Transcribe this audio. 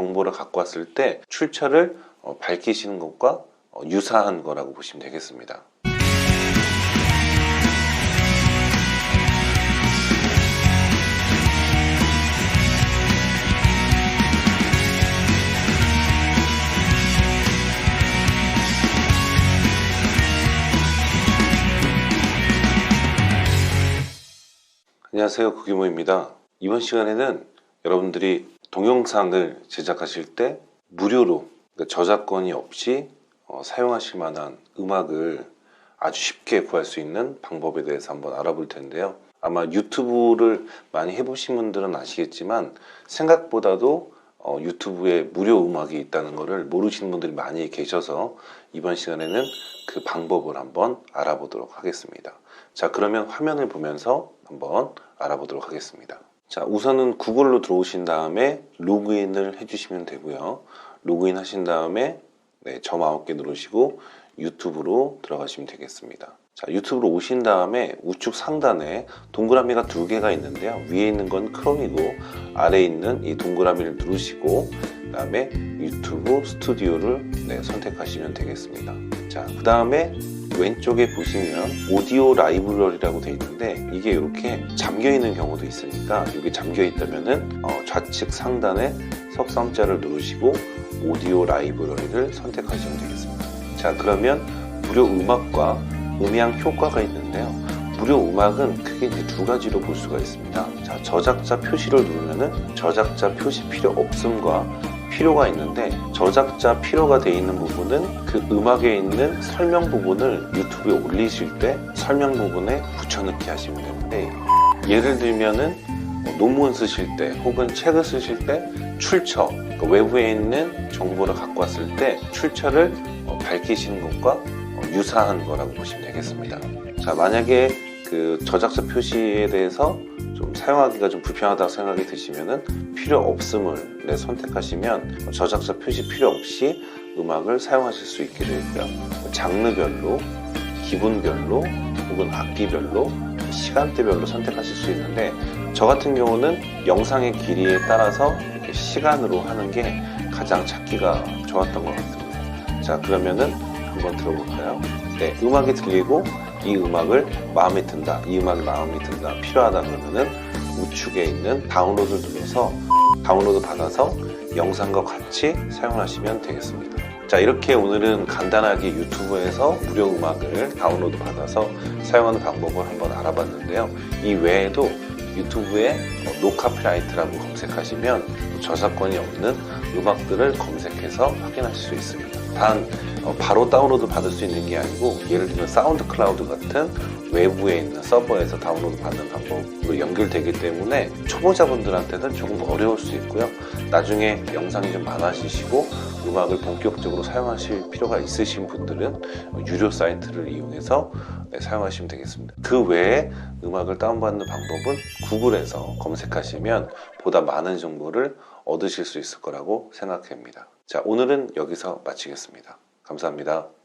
정보를 갖고 왔을 때 출처를 어, 밝히시는 것과 어, 유사한 거라고 보시면 되겠습니다. 안녕하세요. 구기모입니다. 이번 시간에는 여러분들이 동영상을 제작하실 때 무료로 그러니까 저작권이 없이 어, 사용하실 만한 음악을 아주 쉽게 구할 수 있는 방법에 대해서 한번 알아볼 텐데요. 아마 유튜브를 많이 해보신 분들은 아시겠지만 생각보다도 어, 유튜브에 무료 음악이 있다는 것을 모르시는 분들이 많이 계셔서 이번 시간에는 그 방법을 한번 알아보도록 하겠습니다. 자, 그러면 화면을 보면서 한번 알아보도록 하겠습니다. 자, 우선은 구글로 들어오신 다음에 로그인을 해주시면 되고요. 로그인 하신 다음에 네, 점 9개 누르시고 유튜브로 들어가시면 되겠습니다. 자, 유튜브로 오신 다음에 우측 상단에 동그라미가 두 개가 있는데요. 위에 있는 건 크롬이고 아래에 있는 이 동그라미를 누르시고 그 다음에 유튜브 스튜디오를 네, 선택하시면 되겠습니다. 자, 그 다음에 왼쪽에 보시면 오디오 라이브러리라고 되어 있는데 이게 이렇게 잠겨 있는 경우도 있으니까 여기 잠겨 있다면은 어, 좌측 상단에 석상자를 누르시고 오디오 라이브러리를 선택하시면 되겠습니다. 자, 그러면 무료 음악과 음향 효과가 있는데요. 무료 음악은 크게 이제 두 가지로 볼 수가 있습니다. 자, 저작자 표시를 누르면은 저작자 표시 필요 없음과 필요가 있는데 저작자 필요가 돼 있는 부분은 그 음악에 있는 설명 부분을 유튜브에 올리실 때 설명 부분에 붙여넣기 하시면 되는데 예를 들면은 뭐 논문 쓰실 때 혹은 책을 쓰실 때 출처 그러니까 외부에 있는 정보를 갖고 왔을 때 출처를 어, 밝히시는 것과 어, 유사한 거라고 보시면 되겠습니다. 자 만약에 그 저작자 표시에 대해서 좀 사용하기가 좀 불편하다고 생각이 드시면은 필요 없음을 네, 선택하시면 저작자 표시 필요 없이 음악을 사용하실 수 있게 되고요. 장르별로, 기분별로, 혹은 악기별로, 시간대별로 선택하실 수 있는데 저 같은 경우는 영상의 길이에 따라서 이렇게 시간으로 하는 게 가장 찾기가 좋았던 것 같습니다. 자 그러면은 한번 들어볼까요? 네, 음악이 들리고 이 음악을 마음에 든다, 이 음악이 마음에 든다, 필요하다 그러면은 우측에 있는 다운로드를 눌러서 다운로드 받아서 영상과 같이 사용하시면 되겠습니다. 자, 이렇게 오늘은 간단하게 유튜브에서 무료 음악을 다운로드 받아서 사용하는 방법을 한번 알아봤는데요. 이 외에도 유튜브에 어, 노카피라이트라고 검색하시면 저작권이 없는 음악들을 검색해서 확인하실 수 있습니다. 단 어, 바로 다운로드 받을 수 있는 게 아니고 예를 들면 사운드 클라우드 같은 외부에 있는 서버에서 다운로드 받는 방법으로 연결되기 때문에 초보자분들한테는 조금 어려울 수 있고요. 나중에 영상이 좀 많아지시고 음악을 본격적으로 사용하실 필요가 있으신 분들은 유료 사이트를 이용해서 네, 사용하시면 되겠습니다. 그 외에 음악을 다운받는 방법은 구글에서 검색하시면 보다 많은 정보를 얻으실 수 있을 거라고 생각합니다. 자, 오늘은 여기서 마치겠습니다. 감사합니다.